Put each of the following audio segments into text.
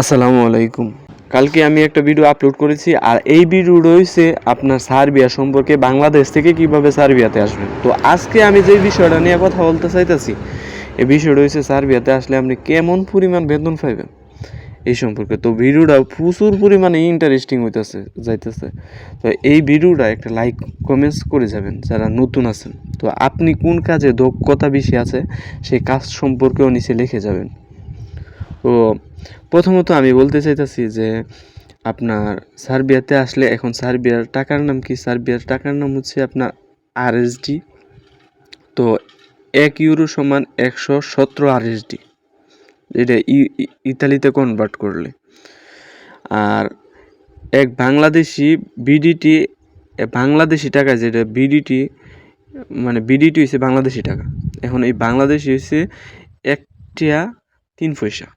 আসসালামু আলাইকুম। কালকে আমি একটা ভিডিও আপলোড করেছি, আর এই ভিডিও রয়েছে আপনার সার্বিয়া সম্পর্কে, বাংলাদেশ থেকে কীভাবে সার্বিয়াতে আসবেন। তো আজকে আমি যে বিষয়টা নিয়ে কথা বলতে চাইতেছি, এই বিষয়টা হয়েছে সার্বিয়াতে আসলে আপনি কেমন পরিমাণ বেতন পাইবেন এই সম্পর্কে। তো ভিডিওটা প্রচুর পরিমাণে ইন্টারেস্টিং হইতেছে, যাইতেছে। তো এই ভিডিওটা একটা লাইক কমেন্টস করে যাবেন, যারা নতুন আছেন। তো আপনি কোন কাজে দক্ষতা বেশি আছে, সেই কাজ সম্পর্কেও নিচে লিখে যাবেন। তো প্রথমত আমি বলতে চাইতেছি যে আপনার সার্বিয়াতে আসলে এখন সার্বিয়ার টাকার নাম কি? সার্বিয়ার টাকার নাম হচ্ছে আপনার আরএসডি তো এক ইউরো সমান একশো সতেরো আরএসডি এটা ইতালিতে কনভার্ট করলে। আর এক বাংলাদেশি বিডিটি বাংলাদেশি টাকা যেটা বিডিটি মানে বিডিটি হচ্ছে বাংলাদেশি টাকা। এখন এই বাংলাদেশি হচ্ছে একটা তিন পয়সা।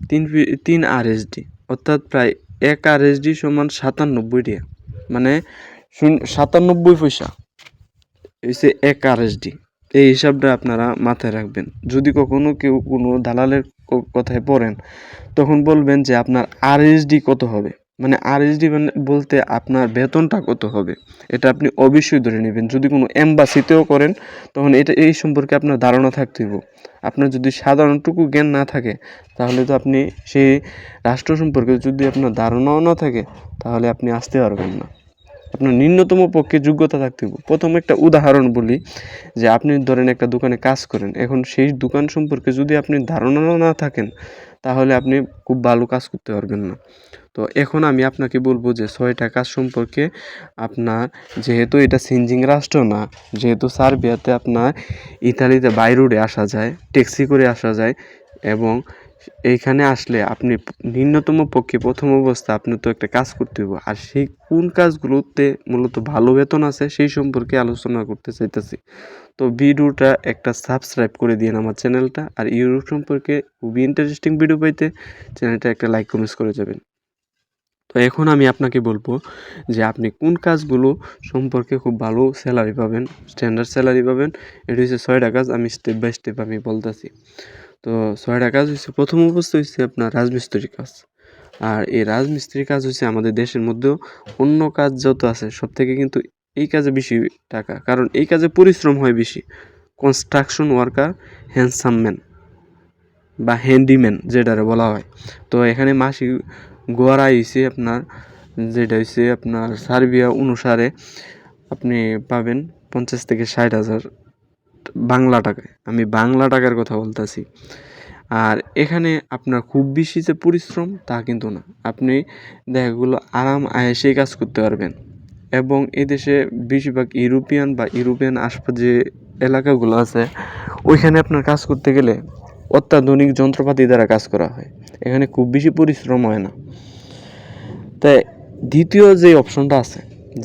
তিন তিন আরএসডি অর্থাৎ প্রায় এক আরএসডি সমান সাতানব্বই টাকা মানে সাতানব্বই পয়সা। হচ্ছে এক আরএসডি এই হিসাবটা আপনারা মাথায় রাখবেন। যদি কখনো কেউ কোনো দালালের কথায় পড়েন, তখন বলবেন যে আপনার আরএসডি কত হবে? মানে আরএসডি মানে বলতে আপনার বেতনটা কত হবে? এটা আপনি অবশ্যই ধরে নেবেন। যদি কোনো এম্বাসিতেও করেন, তখন এটা, এই সম্পর্কে আপনার ধারণা থাকতে হইব। আপনার যদি সাধারণটুকু জ্ঞান না থাকে, তাহলে তো আপনি সেই রাষ্ট্র সম্পর্কে যদি আপনার ধারণাও না থাকে, তাহলে আপনি আসতে পারবেন না। আপনার ন্যূনতম পক্ষে যোগ্যতা থাকতে হবে প্রথম একটা উদাহরণ বলি যে আপনি ধরেন একটা দোকানে কাজ করেন, এখন সেই দোকান সম্পর্কে যদি আপনি ধারণা না থাকেন, তাহলে আপনি খুব ভালো কাজ করতে পারবেন না। তো এখন আমি আপনাকে বলব যে ছয়টা কাজ সম্পর্কে আপনার, যেহেতু এটা সিনজিং রাষ্ট্র না, যেহেতু সার্বিয়াতে আপনার ইতালিতে বাই রোডে আসা যায়, ট্যাক্সি করে আসা যায় এবং এইখানে আসলে আপনি ন্যূনতম পক্ষে প্রথম অবস্থা আপনি তো একটা কাজ করতে হবে আর সেই কোন কাজগুলোতে মূলত ভালো বেতন আছে সেই সম্পর্কে আলোচনা করতে চাইতেছি। তো ভিডিওটা একটা সাবস্ক্রাইব করে দিন আমার চ্যানেলটা। আর ইউরোপ সম্পর্কে খুবই ইন্টারেস্টিং ভিডিও পাইতে চ্যানেলটা একটা লাইক কমেন্টস করে যাবেন। তো এখন আমি আপনাকে বলব যে আপনি কোন কাজগুলো সম্পর্কে খুব ভালো স্যালারি পাবেন স্ট্যান্ডার্ড স্যালারি পাবেন। এটা হচ্ছে ছয়টা কাজ, আমি স্টেপ বাই স্টেপ আমি বলতেছি। তো ছয়টা কাজ হচ্ছে প্রথম অবস্থা হচ্ছে আপনার রাজমিস্ত্রি কাজ। আর এই রাজমিস্ত্রি কাজ হচ্ছে আমাদের দেশের মধ্যেও অন্য কাজ যত আছে সব থেকে কিন্তু এই কাজে বেশি টাকা। কারণ এই কাজে পরিশ্রম হয় বেশি। কনস্ট্রাকশন ওয়ার্কার হ্যান্ডসাম ম্যান বা হ্যান্ডিম্যান যেটারে বলা হয়। তো এখানে মাসিক গোয়ারা আইসে আপনার, যেটা হচ্ছে আপনার সার্বিয়া অনুসারে আপনি পাবেন পঞ্চাশ থেকে ষাট হাজার বাংলা টাকায়। আমি বাংলা টাকার কথা বলতেছি। আর এখানে আপনার খুব বেশি যে পরিশ্রম, তা কিন্তু না। আপনি দেখাগুলো আরাম আয়েসেই কাজ করতে পারবেন। এবং এদেশে বেশিরভাগ ইউরোপিয়ান বা ইউরোপিয়ান আশপাশ যে এলাকাগুলো আছে, ওইখানে আপনার কাজ করতে গেলে অত্যাধুনিক যন্ত্রপাতি দ্বারা কাজ করা হয়। এখানে খুব বেশি পরিশ্রম হয় না। তাই দ্বিতীয় যে অপশনটা আছে,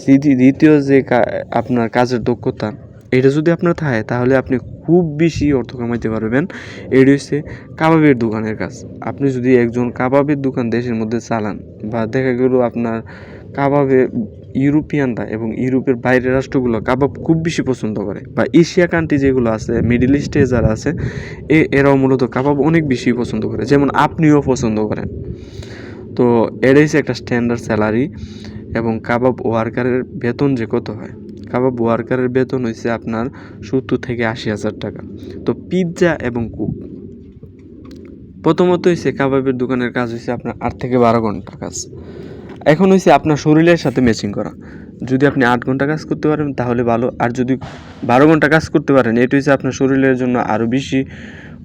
দ্বিতীয়- যে আপনার কাজের দক্ষতা এটা যদি আপনার থাকে, তাহলে আপনি খুব বেশি অর্থ কামাইতে পারবেন। এটি হচ্ছে কাবাবের দোকানের কাজ। আপনি যদি একজন কাবাবের দোকান দেশের মধ্যে চালান বা দেখা গেল আপনার কাবাবে ইউরোপিয়ানরা এবং ইউরোপের বাইরের রাষ্ট্রগুলো কাবাব খুব বেশি পছন্দ করে বা এশিয়া কান্ট্রি যেগুলো আছে, মিডিল ইস্টে যারা আছে, এ, এরাও মূলত কাবাব অনেক বেশি পছন্দ করে। যেমন আপনিও পছন্দ করেন। তো এটাই একটা স্ট্যান্ডার্ড স্যালারি এবং কাবাব ওয়ার্কারের বেতন যে কত হয়? কাবাব ওয়ার্কারের বেতন হয়েছে আপনার সত্তর থেকে আশি হাজার টাকা। তো পিৎজা এবং কুক। প্রথমত হয়েছে কাবাবের দোকানের কাজ হয়েছে আপনার আট থেকে বারো ঘণ্টা কাজ। এখন হয়েছে আপনার শরীরের সাথে ম্যাচিং করা। যদি আপনি আট ঘণ্টা কাজ করতে পারেন তাহলে ভালো। আর যদি বারো ঘণ্টা কাজ করতে পারেন, এটা হচ্ছে আপনার শরীরের জন্য আরও বেশি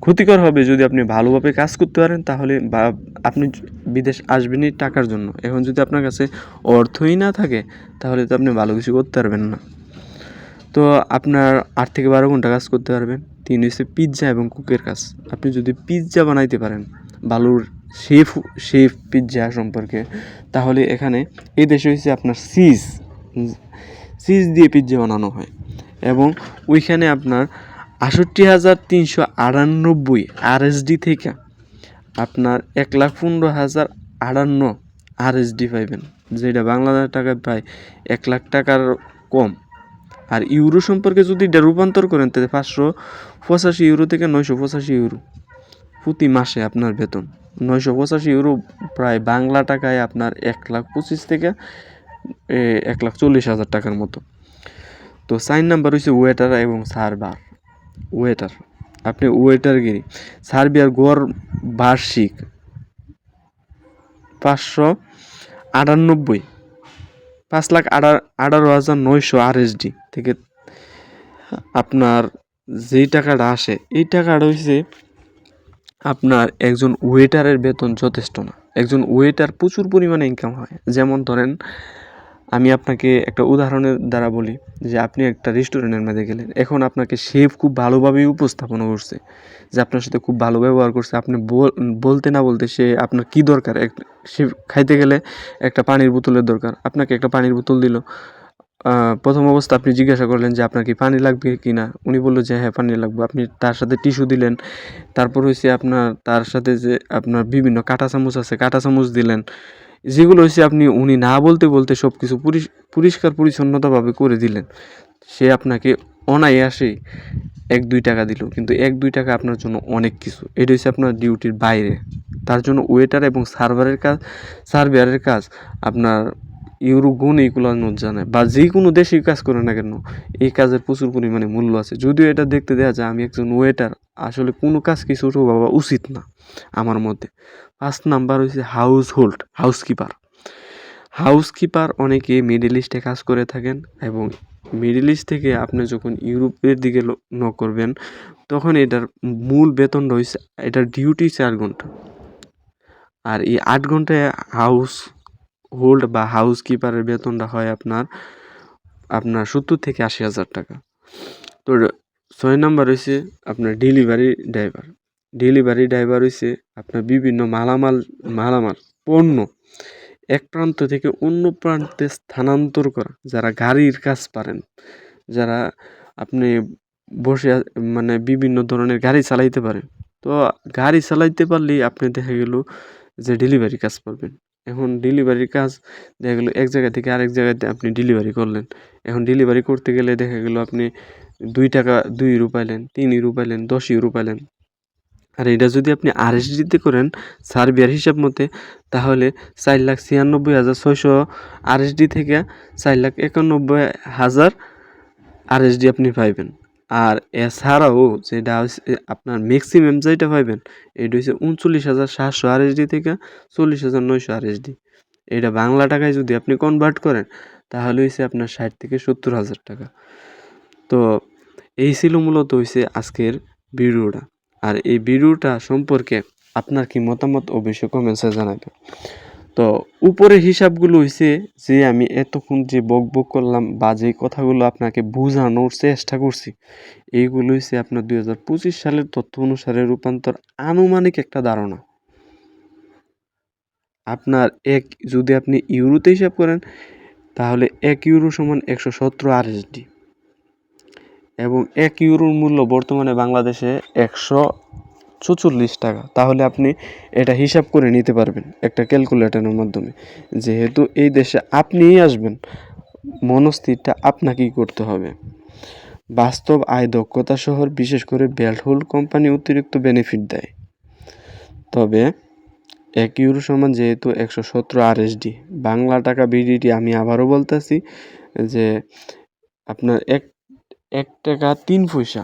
ক্ষতিকর হবে যদি আপনি ভালোভাবে কাজ করতে পারেন, তাহলে বা আপনি বিদেশ আসবেনই টাকার জন্য। এখন যদি আপনার কাছে অর্থই না থাকে, তাহলে তো আপনি ভালো কিছু করতে পারবেন না। তো আপনার আট থেকে বারো ঘণ্টা কাজ করতে পারবেন। তিন হচ্ছে পিৎজা এবং কুকের কাজ। আপনি যদি পিৎজা বানাইতে পারেন ভালোর শেফ শেফ পিৎজা সম্পর্কে, তাহলে এখানে এই দেশে হচ্ছে আপনার সিজ। সিজ দিয়ে পিৎজা বানানো হয়। এবং ওইখানে আপনার আষট্টি হাজার তিনশো আটানব্বই আরএসডি থেকে আপনার এক লাখ পনেরো হাজার আটান্ন আরএসডি পাইবেন, যেটা বাংলাদেশ টাকায় প্রায় এক লাখ টাকার কম। আর ইউরো সম্পর্কে যদি এটা রূপান্তর করেন, তাহলে পাঁচশো পঁচাশি ইউরো থেকে নয়শো পঁচাশি ইউরো প্রতি মাসে আপনার বেতন। নয়শো পঁচাশি ইউরো প্রায় বাংলা টাকায় আপনার এক লাখ পঁচিশ থেকে এক লাখ চল্লিশ হাজার টাকার মতো। তো সাইন নাম্বার হয়েছে ওয়েটার এবং সার্ভার। ওয়েটার আপনি ওয়েটারগিরি সার্বিয়ার গড় বার্ষিক পাঁচশো আটানব্বই। পাঁচ লাখ আঠারো হাজার নয়শো আরএসডি। থেকে আপনার যেই টাকাটা আসে, এই টাকাটা হচ্ছে আপনার একজন ওয়েটারের বেতন যথেষ্ট না। একজন ওয়েটার প্রচুর পরিমাণে ইনকাম হয়। যেমন ধরেন আমি আপনাকে একটা উদাহরণের দ্বারা বলি যে আপনি একটা রেস্টুরেন্টের মধ্যে গেলেন। এখন আপনাকে শেফ খুব ভালোভাবেই উপস্থাপনা করছে, যে আপনার সাথে খুব ভালো ব্যবহার করছে। আপনি বল- বলতে না বলতে সে আপনার কি দরকার? সে খাইতে গেলে একটা পানির বোতলের দরকার। আপনাকে একটা পানির বোতল দিল। প্রথম অবস্থা আপনি জিজ্ঞাসা করলেন যে আপনার কি পানি লাগবে কি না? উনি বলল যে হ্যাঁ পানি লাগবে। আপনি তার সাথে টিস্যু দিলেন। তারপর হয়েছে আপনার, তার সাথে যে আপনার বিভিন্ন কাঁটা চামচ আছে, কাঁটা চামচ দিলেন। যেগুলো হচ্ছে আপনি, উনি না বলতে বলতে সব কিছু পরিষ্কার পরিচ্ছন্নতাভাবে করে দিলেন। সে আপনাকে অনায়াসেই এক, দুই টাকা দিল। কিন্তু এক, দুই টাকা আপনার জন্য অনেক কিছু। এটা হচ্ছে আপনার ডিউটির বাইরে। তার জন্য ওয়েটার এবং সার্ভারের কাজ সার্ভারের কাজ আপনার ইউরো গুণ এইগুলো জানায় বা যে কোনো দেশেই কাজ করে না কেন, এই কাজের প্রচুর পরিমাণে মূল্য আছে। যদিও এটা দেখতে দেওয়া যায়, আমি একজন ওয়েটার আসলে কোনো কাজ কিছু বাবা উচিত না, আমার মধ্যে ফার্স্ট নাম্বার হচ্ছে হাউস হোল্ড হাউসকিপার হাউসকিপার অনেকে মিডল ইস্টে কাজ করে থাকেন এবং মিডল ইস্ট থেকে আপনি যখন ইউরোপের দিকে ন করবেন, তখন এটার মূল বেতনটা হচ্ছে এটার ডিউটি চার ঘণ্টা। আর এই আট ঘন্টায় হাউস হোল্ড বা হাউস কিপারের বেতনটা হয় আপনার আপনার সত্তর থেকে আশি হাজার টাকা। তো ছয় নাম্বার হয়েছে আপনার ডেলিভারি ড্রাইভার ডেলিভারি ড্রাইভার হয়েছে আপনার বিভিন্ন মালামাল মালামাল, পণ্য এক প্রান্ত থেকে অন্য প্রান্তে স্থানান্তর করা, যারা গাড়ির কাজ পারেন, যারা আপনি বসে মানে বিভিন্ন ধরনের গাড়ি চালাইতে পারেন। তো গাড়ি চালাইতে পারলেই আপনি দেখা গেল যে ডেলিভারি কাজ পারবেন এখন ডেলিভারির কাজ দেখা গেলো এক জায়গা থেকে আরেক জায়গাতে আপনি ডেলিভারি করলেন। এখন ডেলিভারি করতে গেলে দেখা গেলো আপনি দুই টাকা, দুই ইউরো পাইলেন তিন ইউরো পাইলেন দশ ইউরো পাইলেন। আর এটা যদি আপনি আরএসডিতে করেন, সার্বিয়ার হিসাব মতে, তাহলে চার লাখ ছিয়ানব্বই হাজার ছয়শো আরএসডি থেকে চার লাখ একানব্বই হাজার আরএসডি আপনি পাইবেন। আর এছাড়াও যেটা আপনার ম্যাক্সিমাম যেটা পাইবেন, এটা হচ্ছে উনচল্লিশ হাজার সাতশো আরএসডি থেকে চল্লিশ হাজার নয়শো আরএসডি। এটা বাংলা টাকায় যদি আপনি কনভার্ট করেন, তাহলে হচ্ছে আপনার ষাট থেকে সত্তর হাজার টাকা। তো এই ছিল মূলত হয়েছে আজকের ভিডিওটা। আর এই ভিডিওটা সম্পর্কে আপনার কি মতামত অবশ্যই কমেন্টসে জানাবেন। তো উপরে হিসাবগুলো হয়েছে যে আমি এতক্ষণ যে বক বক করলাম বা যে কথাগুলো আপনাকে বোঝানোর চেষ্টা করছি। এইগুলো হচ্ছে আপনার দুই হাজার পঁচিশ সালের তথ্য অনুসারে রূপান্তর আনুমানিক একটা ধারণা। আপনার এক, যদি আপনি ইউরোতে হিসাব করেন, তাহলে এক ইউরো সমান একশো সতেরো আর আরএসডি। এবং এক ইউরোর মূল্য বর্তমানে বাংলাদেশে একশো চুচল্লিশ টাকা। তাহলে আপনি এটা হিসাব করে নিতে পারবেন একটা ক্যালকুলেটরের মাধ্যমে। যেহেতু এই দেশে আপনিই আসবেন, মনস্থিরটা আপনাকেই করতে হবে। বাস্তব আয় দক্ষতা শহর বিশেষ করে বেল্ট হোল কোম্পানি অতিরিক্ত বেনিফিট দেয়। তবে এক ইউরো সমান যেহেতু একশো সতেরো আরএসডি। বাংলা টাকা বিডিটি আমি আবারও বলতেছি যে আপনার এক এক টাকা তিন পয়সা।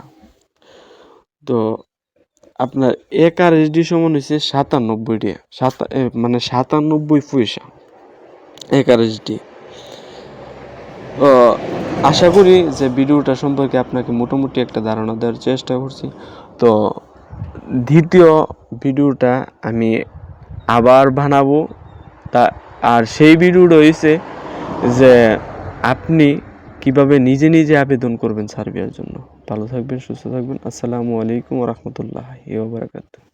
তো আপনার এক আর এসডি সমান হয়েছে সাতানব্বই টাকা। সাতা মানে সাতানব্বই পয়সা এক আর এসডি তো আশা করি যে ভিডিওটা সম্পর্কে আপনাকে মোটামুটি একটা ধারণা দেওয়ার চেষ্টা করছি। তো দ্বিতীয় ভিডিওটা আমি আবার বানাবো। তা, আর সেই ভিডিওটা হয়েছে যে আপনি কীভাবে নিজে নিজে আবেদন করবেন সার্বিয়ার জন্য? ভালো থাকবেন, সুস্থ থাকবেন। আসসালামু আলাইকুম রহমতুল্লাহ বারাকাতুহ।